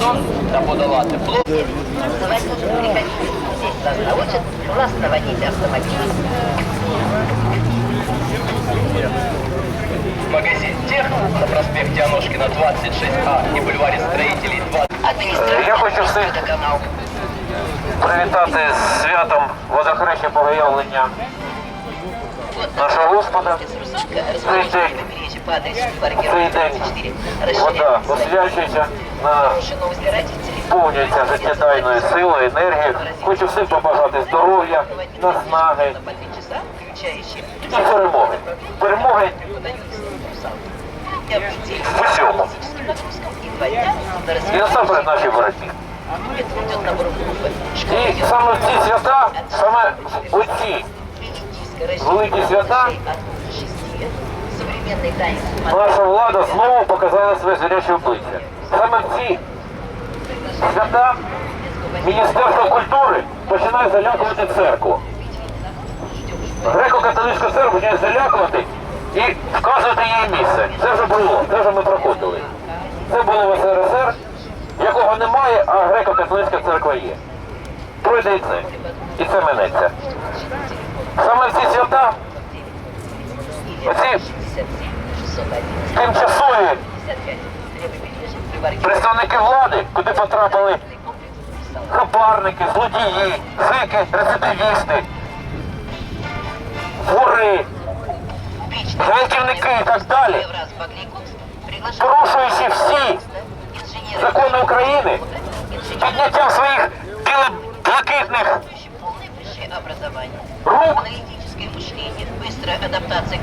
опалювальний сезон та подала тепло Давайте приходите. Здесь вас научат классно водить автомобиль. Магазин Тех на проспекте Аношкина 26А и бульваре Строителей 20. Администрация. Я хочу всіх Это канал. привітати з святом водохреща Богоявлення нашого Господа. Русалка расположена на побережье по адресу Паркер Цей день 24. вода Расширяется освячується, Узбирательство. наповнюється життєдайною силою, енергією. Хочу всім побажати здоров'я, наснаги і перемоги. Перемоги в усьому. на І насамперед нашій боротьбі. І саме в ці свята, саме в оці великі свята Современный наша влада знову показала своє зряче обличчя. Саме ці свята Міністерство культури починає залякувати церкву. Греко-католицька церква починає залякувати і вказувати її місце. Це вже було, це вже ми проходили. Це було в СРСР, якого немає, а греко-католицька церква є. Пройде і це. І це минеться. Саме ці свята, оці тимчасові представники влади, куди потрапили? Хабарники, злодії, зики, рецидивісти, вори, гвалтівники і так далі, порушуючи всі закони України, підняттям своїх біло-блакитних рук,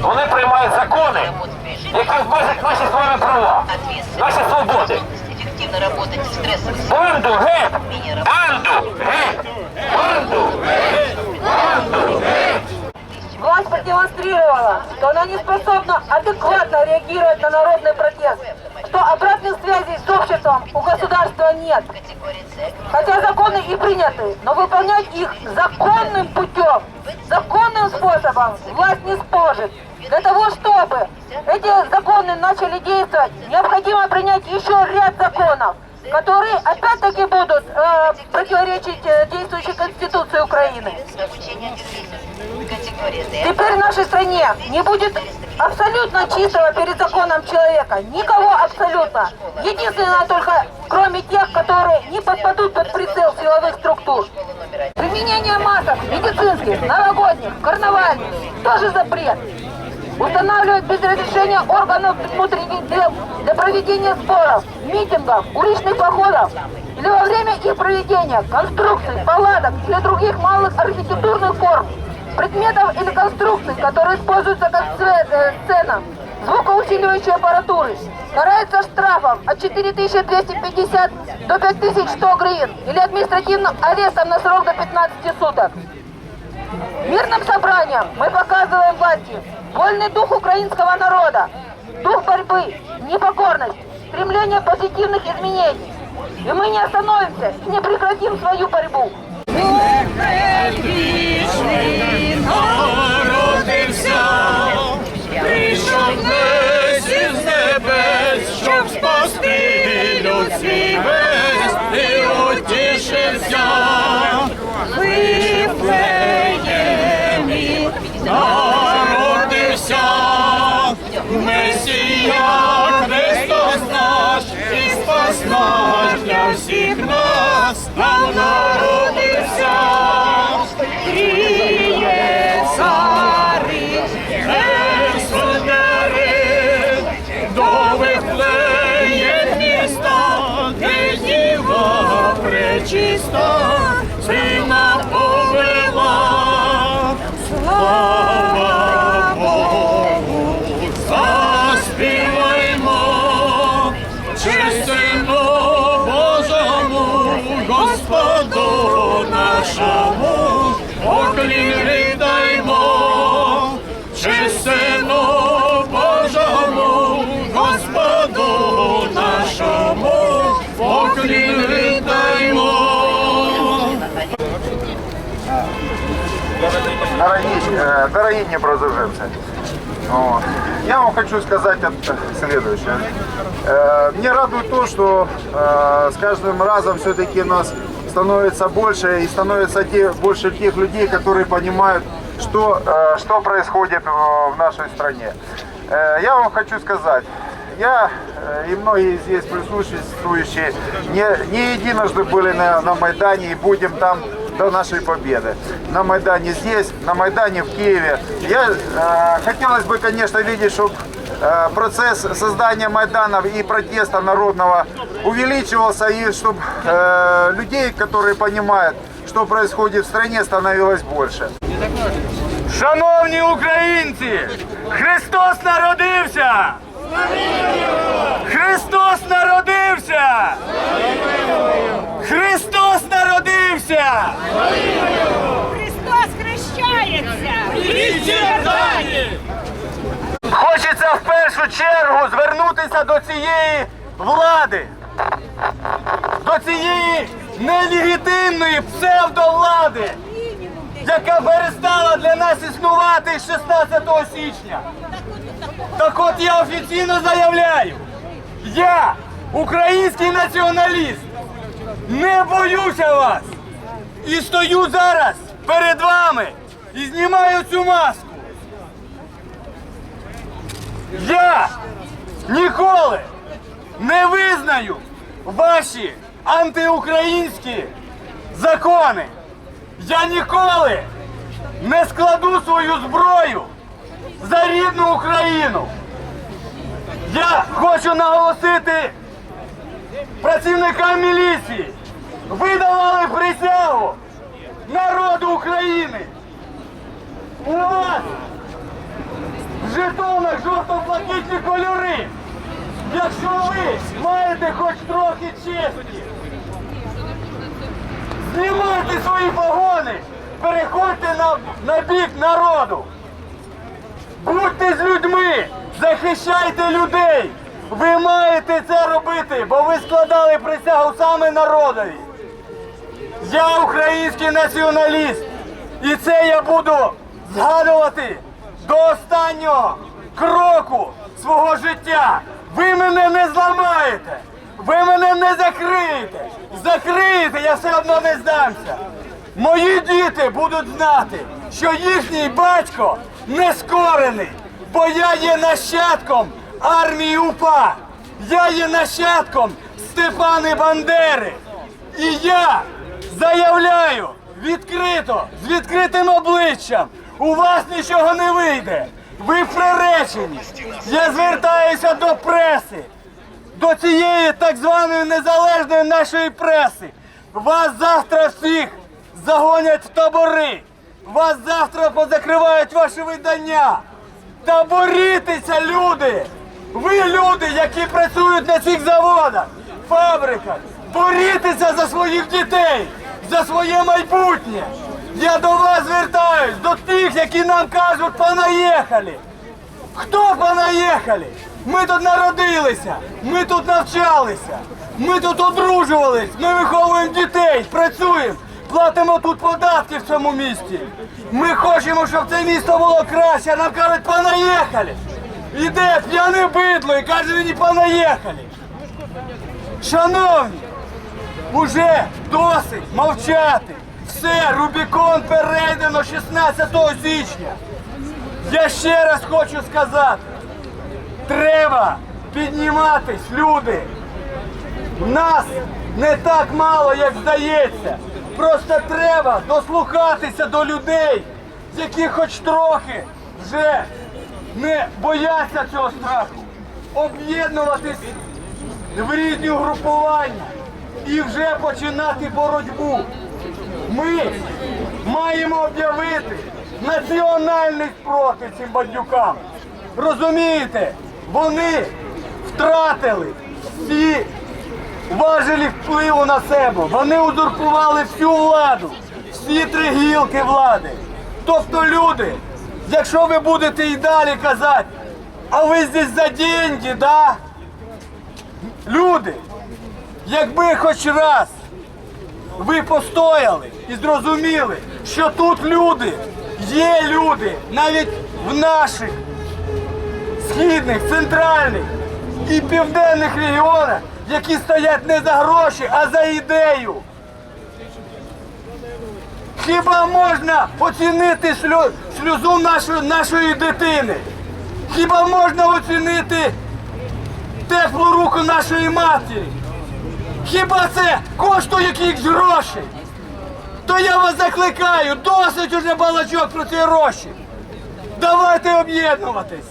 вони приймають закони, які вбежать наші з вами права, наші свободи. Эффективно работать в стрессовых Банду геть! Банду! Банду геть! Банду геть! Власть продемонстрировала, что она не способна адекватно реагировать на народный протест, что обратных связей с обществом у государства нет. Хотя законы и приняты, но выполнять их законным путем, законным способом власть не сможет. Для того, чтобы эти законы начали действовать, необходимо принять еще ряд законов, которые опять-таки будут э, противоречить э, действующей Конституции Украины. Теперь в нашей стране не будет абсолютно чистого перед законом человека. Никого абсолютно. Единственное только, кроме тех, которые не подпадут под прицел силовых структур. Применение масок медицинских, новогодних, карнавальных тоже запрет. Устанавливать без разрешения органов внутренних дел для проведения споров, митингов, уличных походов или во время их проведения конструкций, палаток или других малых архитектурных форм, предметов или конструкций, которые используются как цве- э, сцена, звукоусиливающей аппаратуры, карается штрафом от 4250 до 5100 гривен или административным арестом на срок до 15 суток. Мирным собранием мы показываем власти вольный дух украинского народа, дух борьбы, непокорность, стремление позитивных изменений. И мы не остановимся и не прекратим свою борьбу. народився, прийшов десь із небес, щоб спасти людський весь Христос наш і спас наш для всіх нас, ранішку Э, Дорогие днепродзержинцы, вот, я вам хочу сказать от- следующее. Э, Мне радует то, что э, с каждым разом все-таки нас становится больше и становится те, больше тех людей, которые понимают, что, э, что происходит э, в нашей стране. Э, Я вам хочу сказать, я э, и многие здесь присутствующие не, не единожды были на, на Майдане и будем там до нашей победы. На Майдане здесь, на Майдане в Киеве. Я, э, хотелось бы, конечно, видеть, чтобы процесс создания Майданов и протеста народного увеличивался, и чтобы людей, которые понимают, что происходит в стране, становилось больше. Шановні українці! Христос народився! Христос народився! Христос народився! Христос хрещається! Хочеться в першу чергу звернутися до цієї влади, до цієї нелегітимної псевдовлади, яка перестала для нас існувати 16 січня. Так от я офіційно заявляю, я, український націоналіст, не боюся вас і стою зараз перед вами і знімаю цю маску. Я ніколи не визнаю ваші антиукраїнські закони. Я ніколи не складу свою зброю за рідну Україну. Я хочу наголосити працівникам міліції. Ви давали присягу народу України. У вас в жетонах жовто-блакитні кольори. Якщо ви маєте хоч трохи честі, знімайте свої погони, переходьте на, на бік народу. Будьте з людьми, захищайте людей. Ви маєте це робити, бо ви складали присягу саме народові. Я український націоналіст. І це я буду згадувати до останнього кроку свого життя. Ви мене не зламаєте. Ви мене не закриєте. Закриєте, я все одно не здамся. Мої діти будуть знати, що їхній батько не скорений, бо я є нащадком армії УПА. Я є нащадком Степани Бандери. І я заявляю відкрито, з відкритим обличчям, у вас нічого не вийде. Ви приречені. Я звертаюся до преси, до цієї так званої незалежної нашої преси. Вас завтра всіх загонять в табори. Вас завтра позакривають ваші видання. Та борітеся, люди! Ви люди, які працюють на цих заводах, фабриках, борітеся за своїх дітей, за своє майбутнє. Я до вас звертаюсь, до тих, які нам кажуть, понаїхали. Хто понаїхали? Ми тут народилися, ми тут навчалися, ми тут одружувались, ми виховуємо дітей, працюємо, платимо тут податки в цьому місті. Ми хочемо, щоб це місто було краще, нам кажуть, понаїхали. Іде п'яне бидло і каже мені понаїхали. Шановні, уже досить мовчати. Все, Рубікон перейдено 16 січня. Я ще раз хочу сказати, треба підніматись, люди. Нас не так мало, як здається. Просто треба дослухатися до людей, які хоч трохи вже не бояться цього страху. Об'єднуватись в різні угрупування і вже починати боротьбу. Ми маємо об'явити національний спротив цим бандюкам. Розумієте, вони втратили всі важелі впливу на себе. Вони узурпували всю владу, всі три гілки влади. Тобто люди, якщо ви будете і далі казати, а ви здесь за деньги, да? Люди, якби хоч раз ви постояли і зрозуміли, що тут люди Є люди навіть в наших східних, центральних і південних регіонах, які стоять не за гроші, а за ідею. Хіба можна оцінити сльо- сльозу нашої, нашої дитини? Хіба можна оцінити теплу руку нашої матері? Хіба це коштує якихось грошей? То я вас закликаю, досить уже балачок про ці гроші. Давайте об'єднуватись.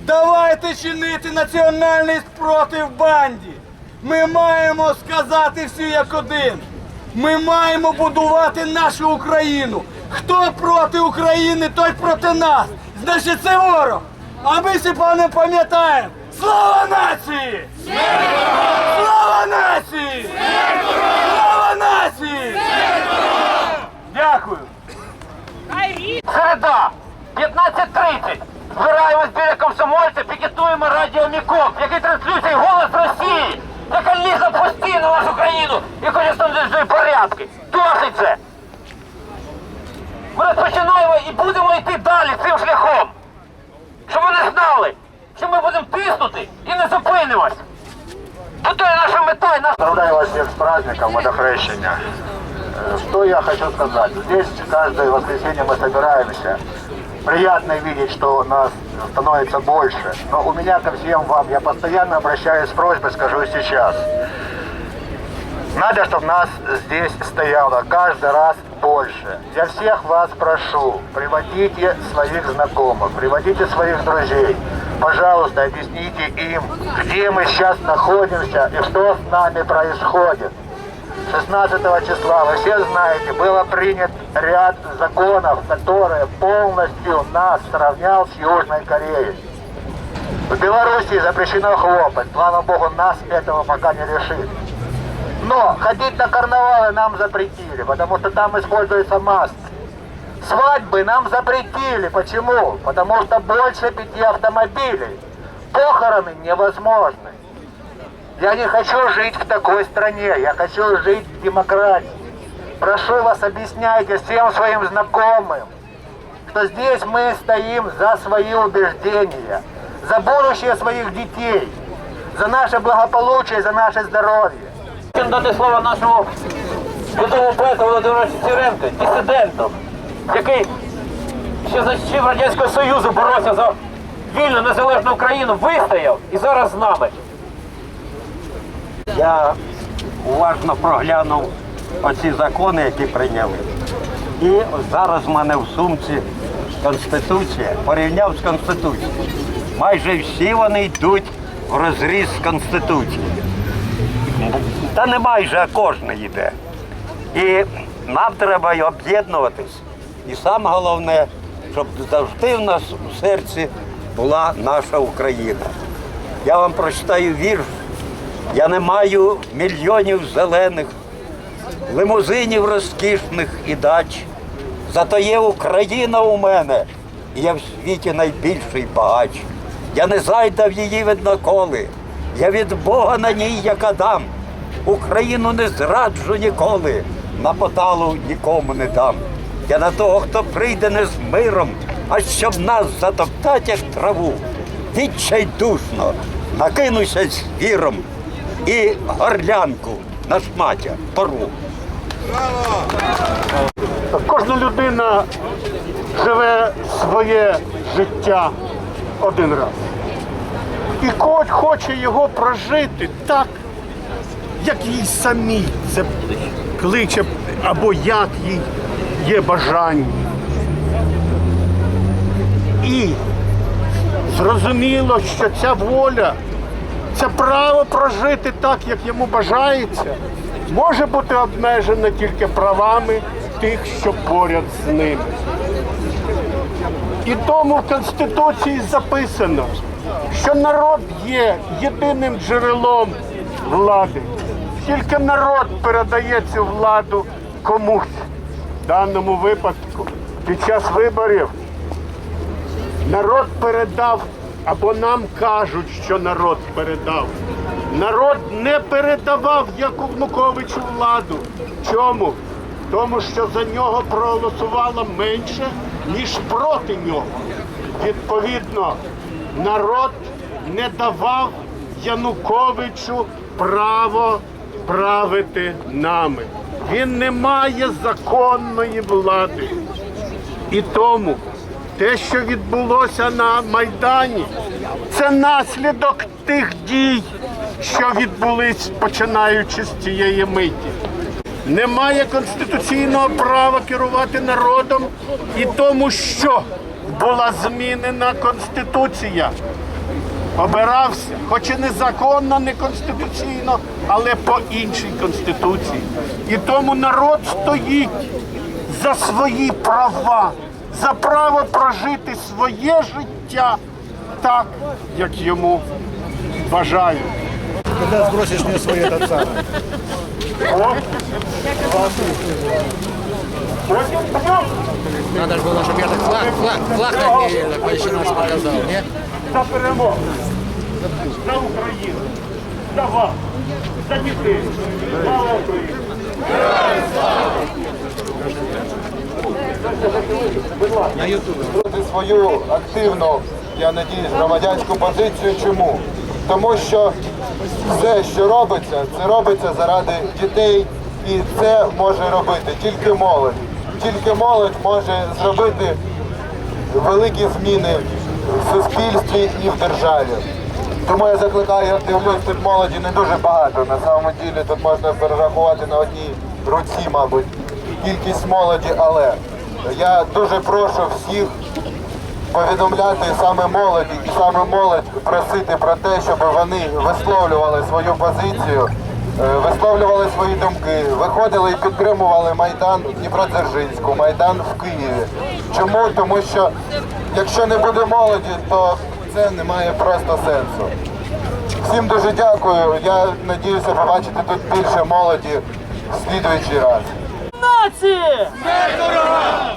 Давайте чинити національний спротив банді. Ми маємо сказати всі як один. Ми маємо будувати нашу Україну. Хто проти України, той проти нас. Значить, це ворог. А ми всі пане пам'ятаємо. Слава нації! Слава нації! Слава нації! Дякую. Середа, 15.30. Збираємось біля комсомольця, пікетуємо радіо Мікоп, який транслюється голос Росії, яка лізе постійно нашу країну і хоче встановити порядки. Досить це. Ми розпочинаємо і будемо йти далі цим шляхом. Щоб вони знали, що ми будемо тиснути і не зупинимось. Тут наша мета і наш... Поздравляю вас всех с праздником Водохрещения. Э, Что я хочу сказать? Здесь каждое воскресенье мы собираемся. Приятно видеть, что нас становится больше. Но у меня ко всем вам, я постоянно обращаюсь с просьбой, скажу и сейчас. Надо, чтобы нас здесь стояло каждый раз больше. Я всех вас прошу, приводите своих знакомых, приводите своих друзей. Пожалуйста, объясните им, где мы сейчас находимся и что с нами происходит. 16 числа, вы все знаете, было принят ряд законов, которые полностью нас сравнял с Южной Кореей. В Белоруссии запрещено хлопать. Слава богу, нас этого пока не решит. Но ходить на карнавалы нам запретили, потому что там используются маски. Свадьбы нам запретили. Почему? Потому что больше пяти автомобилей. Похороны невозможны. Я не хочу жить в такой стране. Я хочу жить в демократии. Прошу вас, объясняйте всем своим знакомым, что здесь мы стоим за свои убеждения, за будущее своих детей, за наше благополучие, за наше здоровье. Хотів дати слово нашому відомому поету Володимиру Сіренко, дисиденту, Який ще за часів Радянського Союзу боровся за вільну незалежну Україну, вистояв і зараз з нами. Я уважно проглянув оці закони, які прийняли. І зараз в мене в сумці Конституція, порівняв з Конституцією. Майже всі вони йдуть в розріз з Конституцією. Та не майже, а кожен йде. І нам треба об'єднуватись. І саме головне, щоб завжди в нас у серці була наша Україна. Я вам прочитаю вірш. Я не маю мільйонів зелених, лимузинів розкішних і дач. Зато є Україна у мене, і я в світі найбільший багач. Я не зайдав її видноколи, я від Бога на ній як Адам. Україну не зраджу ніколи, на поталу нікому не дам. Я на того, хто прийде не з миром, а щоб нас затоптать, як траву. Відчайдушно накинуся з віром і горлянку на шматя порву. Кожна людина живе своє життя один раз. І хоч хоче його прожити так, як їй самій це кличе, або як їй є бажання. І зрозуміло, що ця воля, це право прожити так, як йому бажається, може бути обмежена тільки правами тих, що поряд з ним. І тому в Конституції записано, що народ є єдиним джерелом влади. Тільки народ передає цю владу комусь. В даному випадку під час виборів народ передав, або нам кажуть, що народ передав. Народ не передавав Януковичу владу. Чому? Тому що за нього проголосувало менше ніж проти нього. Відповідно, народ не давав Януковичу право правити нами. Він не має законної влади. І тому те, що відбулося на Майдані, це наслідок тих дій, що відбулись починаючи з цієї миті. Немає конституційного права керувати народом і тому, що була змінена конституція. Обирався, хоч і незаконно, не конституційно, але по іншій конституції. І тому народ стоїть за свої права, за право прожити своє життя так, як йому бажають. Когда сбросишь мне свой этот самый? Надо ж було, щоб я так флаг, флаг, флаг так ще нас показав, ні? За перемогу, за Україну, за вас, за дітей. Слава Україні! Висловити свою активну, я надіюсь, громадянську позицію. Чому? Тому що все, що робиться, це робиться заради дітей, і це може робити тільки молодь. Тільки молодь може зробити великі зміни в суспільстві і в державі. Тому я закликаю, я дивлюсь, тут молоді не дуже багато. На самому ділі тут можна перерахувати на одній руці, мабуть, кількість молоді, але я дуже прошу всіх повідомляти саме молоді і саме молодь просити про те, щоб вони висловлювали свою позицію, е, висловлювали свої думки, виходили і підтримували Майдан Дніпродзержинську, Майдан в Києві. Чому? Тому що якщо не буде молоді, то це не має просто сенсу. Всім дуже дякую. Я надіюся побачити тут більше молоді в слідуючий раз. Нації!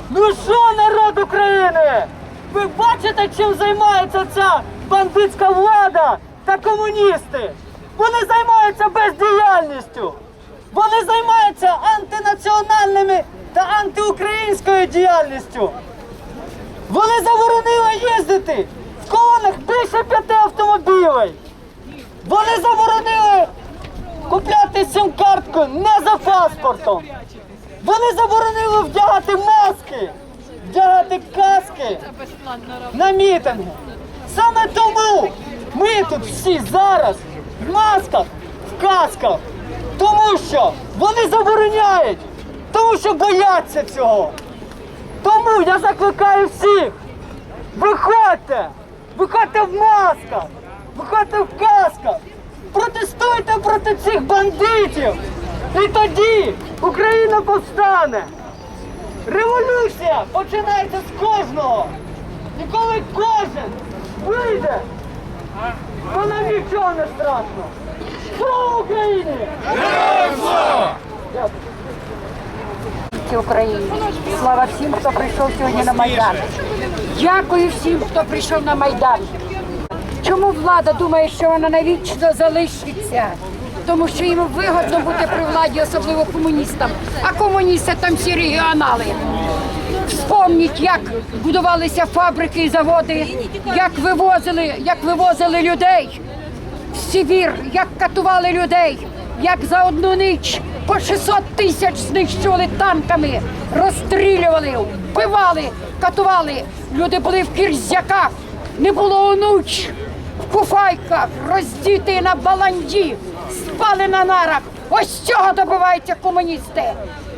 Ну що, народ України? Ви бачите, чим займається ця бандитська влада та комуністи? Вони займаються бездіяльністю. Вони займаються антинаціональними та антиукраїнською діяльністю. Вони заборонили їздити в колонах більше п'яти автомобілів. Вони заборонили купляти сім-картку не за паспортом. Вони заборонили вдягати маски, вдягати каски на мітинги. Саме тому ми тут всі зараз в масках, в касках. Тому що вони забороняють, тому що бояться цього. Тому я закликаю всіх. Виходьте! Виходьте в масках! Виходьте в касках! Протестуйте проти цих бандитів! І тоді Україна повстане! Революція починається з кожного! І коли кожен вийде, то нам нічого не страшно! Слава Україні! Україні. Слава всім, хто прийшов сьогодні на Майдан. Дякую всім, хто прийшов на Майдан. Чому влада думає, що вона навічно залишиться? Тому що їм вигодно бути при владі, особливо комуністам. А комуністи там всі регіонали. Вспомніть, як будувалися фабрики і заводи, як вивозили, як вивозили людей в Сибір, як катували людей, як за одну ніч по 600 тисяч знищували танками, розстрілювали, вбивали, катували. Люди були в кірзяках, не було онуч, в куфайках, роздіти на баланді, спали на нарах. Ось цього добиваються комуністи.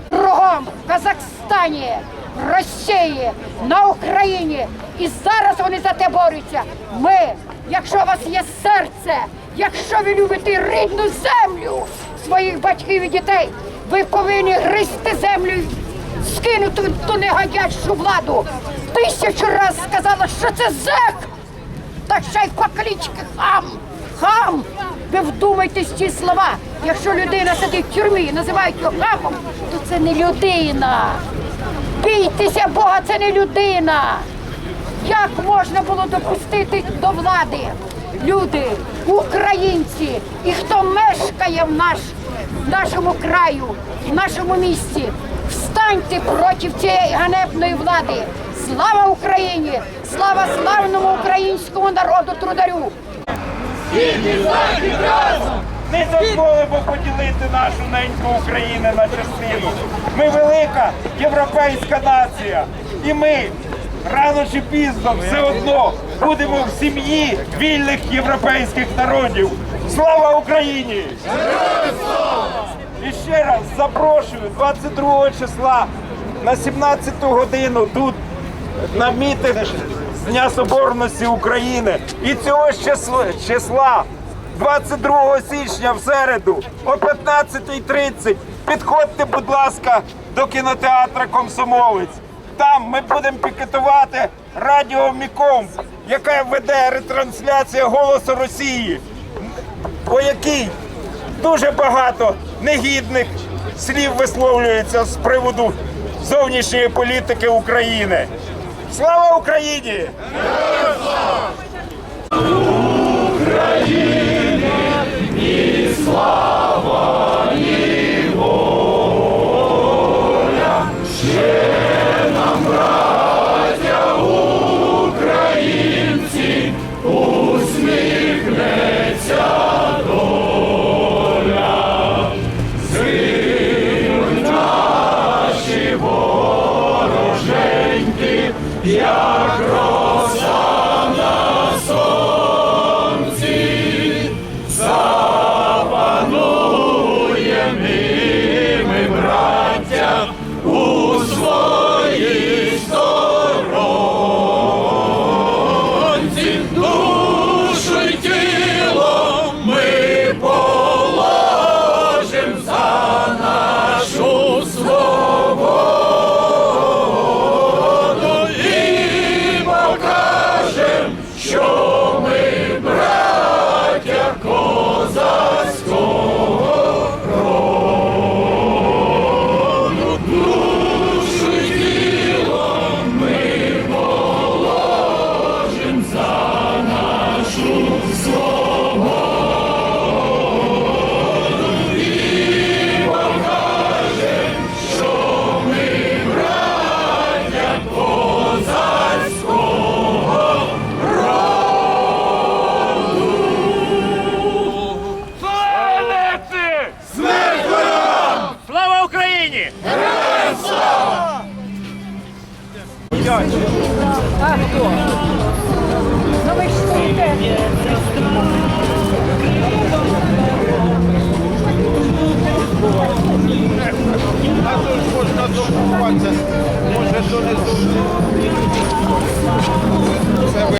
Кругом в Казахстані, в Росії, на Україні. І зараз вони за те борються. Ми, якщо у вас є серце, якщо ви любите рідну землю своїх батьків і дітей, ви повинні гризти землю, скинути ту негодящу владу. Тисячу раз сказала, що це зек, та ще й по кличці хам. Хам! Ви вдумайтесь ці слова. Якщо людина сидить в тюрмі і називають його хамом, то це не людина. Бійтеся Бога, це не людина. Як можна було допустити до влади? Люди, українці і хто мешкає в, наш, в нашому краю, в нашому місті, встаньте проти цієї ганебної влади. Слава Україні! Слава славному українському народу трударю! Не дозволимо поділити нашу неньку Україну на частину. Ми велика європейська нація. І ми рано чи пізно все одно будемо в сім'ї вільних європейських народів. Слава Україні! І ще раз запрошую 22 числа на 17 годину тут на мітинг Дня Соборності України. І цього ж числа 22 січня в середу о 15.30 підходьте, будь ласка, до кінотеатра Комсомолець. Там ми будемо пікетувати радіо Міком, яке веде ретрансляція голосу Росії, по якій дуже багато негідних слів висловлюється з приводу зовнішньої політики України. Слава Україні! Україні і Слава